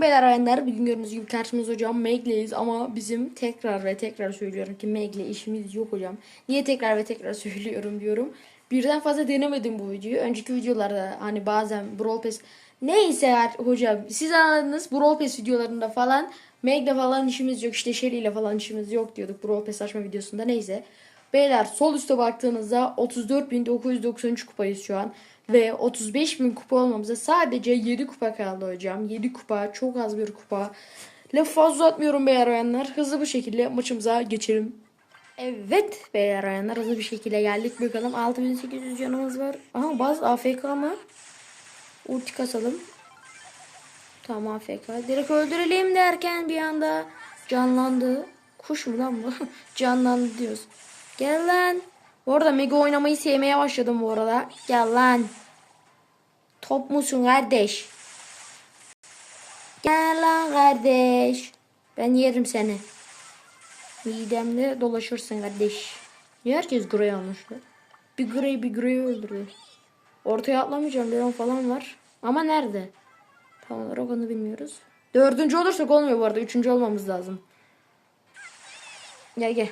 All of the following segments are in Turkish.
beyler ayanlar. Bugün gördüğünüz gibi karşımızda hocam Meg'leyiz ama bizim tekrar ve tekrar söylüyorum ki Meg'le işimiz yok hocam. Niye tekrar ve tekrar söylüyorum diyorum. Birden fazla denemedim bu videoyu. Önceki videolarda hani bazen Brawl Pass neyse ya hocam siz anladınız Brawl Pass videolarında falan Meg'le falan işimiz yok işte Shelly falan işimiz yok diyorduk Brawl Pass açma videosunda neyse. Beyler sol üstte baktığınızda 34.993 kupayız şu an. Ve 35.000 kupa olmamıza sadece 7 kupa kaldı hocam. 7 kupa çok az bir kupa. Lafı fazla uzatmıyorum beyler ayanlar. Hızlı bir şekilde maçımıza geçelim. Evet beyler ayanlar hızlı bir şekilde geldik. Bakalım 6800 canımız var. Aha bazı AFK mı? Ulti kasalım. Tamam AFK. Direkt öldürelim derken bir anda canlandı. Kuş mu lan bu? canlandı diyoruz. Gel lan. Bu arada Mega oynamayı sevmeye başladım bu arada. Gel lan. Top musun kardeş? Gel lan kardeş. Ben yerim seni. Midemde dolaşırsın kardeş. Niye herkes Grey almışlar? Bir Grey bir Grey öldürdü. Ortaya atlamayacağım. Leon falan var. Ama nerede? Tam olarak onu bilmiyoruz. Dördüncü olursak olmuyor bu arada. Üçüncü olmamız lazım. Gel gel.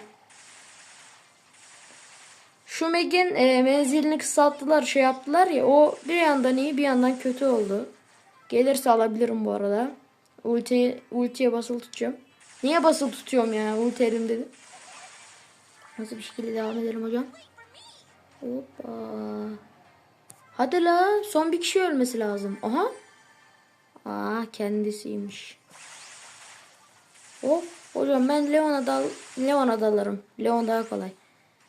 Şu Meg'in e, menzilini kısalttılar şey yaptılar ya o bir yandan iyi bir yandan kötü oldu. Gelirse alabilirim bu arada. Ulti, ultiye basılı tutacağım. Niye basılı tutuyorum ya ulti elimde. Nasıl bir şekilde devam edelim hocam. Hoppa. Hadi la son bir kişi ölmesi lazım. Aha. Aa kendisiymiş. Hop hocam ben Leon'a dal Leon'a dalarım. Leon daha kolay.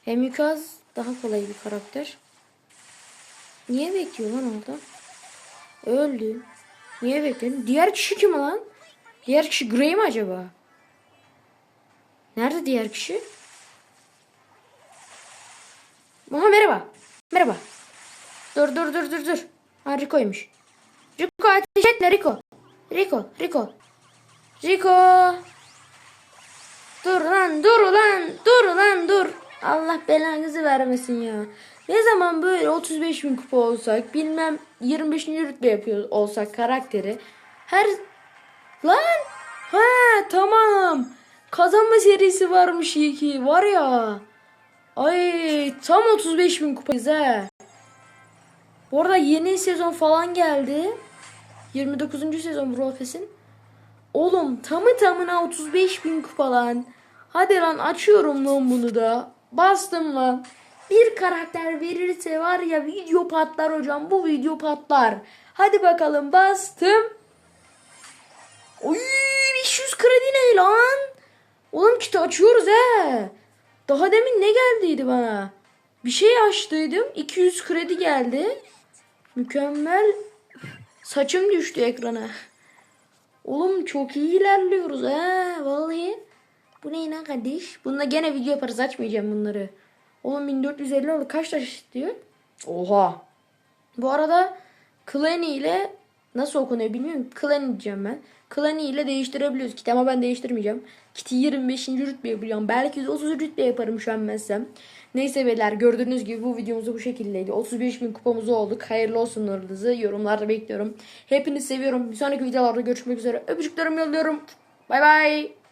Hem Yukaz daha kolay bir karakter. Niye bekliyor lan orada? Öldü. Niye bekledin? Diğer kişi kim lan? Diğer kişi Grey mi acaba? Nerede diğer kişi? Aha merhaba. Merhaba. Dur dur dur dur dur. Ha Rico'ymuş. Rico ateş etme Rico. Rico, Rico. Rico. Dur lan dur lan dur lan dur. Allah belanızı vermesin ya. Ne zaman böyle 35 bin kupa olsak bilmem 25. rütbe yapıyor olsak karakteri. Her lan ha tamam. Kazanma serisi varmış iyi ki var ya. Ay tam 35 bin kupayız he. Bu arada yeni sezon falan geldi. 29. sezon Brawl. Oğlum tamı tamına 35 bin kupa lan. Hadi lan açıyorum lan bunu da. Bastım lan. Bir karakter verirse var ya video patlar hocam. Bu video patlar. Hadi bakalım bastım. Oy 500 kredi ne lan? Oğlum kiti açıyoruz he. Daha demin ne geldiydi bana? Bir şey açtıydım. 200 kredi geldi. Mükemmel. Saçım düştü ekrana. Oğlum çok iyi ilerliyoruz he. Bu ne lan kardeş? Bununla gene video yaparız açmayacağım bunları. Oğlum 1450 oldu. Kaç taş istiyor? Oha. Bu arada Clanny ile nasıl okunuyor bilmiyorum. Clanny diyeceğim ben. Clanny ile değiştirebiliyoruz kiti ama ben değiştirmeyeceğim. Kiti 25. rütbe yapacağım. Belki de 30 rütbe yaparım şu an mesela. Neyse beyler gördüğünüz gibi bu videomuz bu şekildeydi. 35 bin kupamız olduk. Hayırlı olsun orada. Yorumlarda bekliyorum. Hepinizi seviyorum. Bir sonraki videolarda görüşmek üzere. Öpücüklerimi yolluyorum. Bay bay.